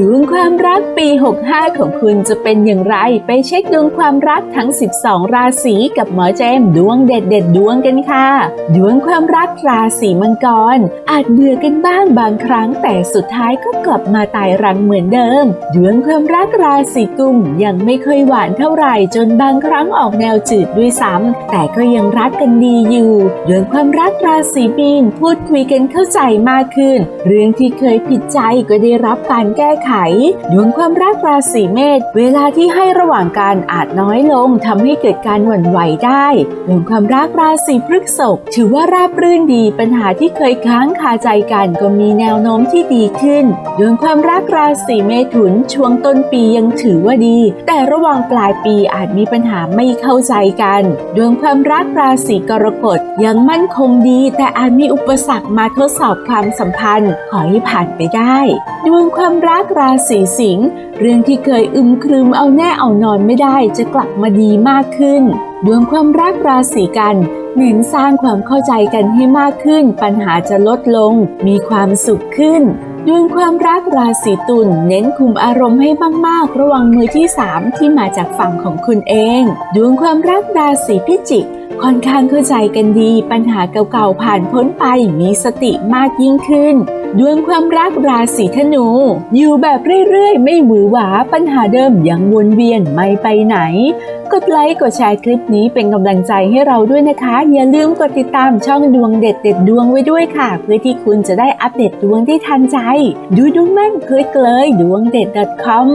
ดวงความรักปี 65 ของคุณจะเป็นอย่างไร ไปเช็คดวงความรักทั้ง 12 ราศีกับหมอเจมดวงเด็ดเด็ดๆดวงกันค่ะ ดวงความรักราศีมังกร อาจเบื่อกันบ้างบางครั้งแต่สุดท้ายก็กลับมาตายรังเหมือนเดิม ดวงความรักราศีกุมยังไม่ค่อยหวานเท่าไหร่จนบางครั้งออกแนวจืดด้วยซ้ำแต่ก็ยังรักกันดีอยู่ ดวงความรักราศีมีนพูดคุยกันเข้าใจมากขึ้น เรื่องที่เคยผิดใจก็ได้รับการแก้ไขดวงความรักราศีเมษเวลาที่ให้ระหว่างกันอาจน้อยลงทำให้เกิดการหวั่นไหวได้ดวงความรักราศีพฤษภถือว่าราบรื่นดีปัญหาที่เคยค้างคาใจกันก็มีแนวโน้มที่ดีขึ้นดวงความรักราศีเมถุนช่วงต้นปียังถือว่าดี แต่ระหว่างปลายปีอาจมีปัญหาไม่เข้าใจกัน ดวงความรักราศีกรกฎยังมั่นคงดี แต่อาจมีอุปสรรคมาทดสอบความสัมพันธ์ ขอให้ผ่านไปได้ ดวงความรักราศีสิงห์เรื่องที่เคยอึมครึมเอาแน่เอานอนไม่ได้จะกลับมาดีมากขึ้นดวงความรักราศีกันเน้นสร้างความเข้าใจกันให้มากขึ้น ปัญหาจะลดลง มีความสุขขึ้นดวงความรักราศีตุลเน้นคุมอารมณ์ให้มากๆ ระวังมือที่ 3 ที่มาจากฝั่งของคุณเอง ดวงความรักราศีพิจิก ค่อนข้างเข้าใจกันดี ปัญหาเก่าๆผ่านพ้นไปมีสติมากยิ่งขึ้น ดวงความรักราศีธนู อยู่แบบเรื่อยๆ ไม่หวือหวาปัญหาเดิมยังวนเวียนไม่ไปไหน กดไลค์กดแชร์คลิปนี้เป็นกำลังใจให้เราด้วยนะคะ อย่าลืมกดติดตามช่องดวงเด็ดเด็ดดวงไว้ด้วยค่ะ เพื่อที่คุณจะได้อัปเดตดวงที่ทันใจ ดูดวงแม่นเคยเกลยดวงเด็ด .com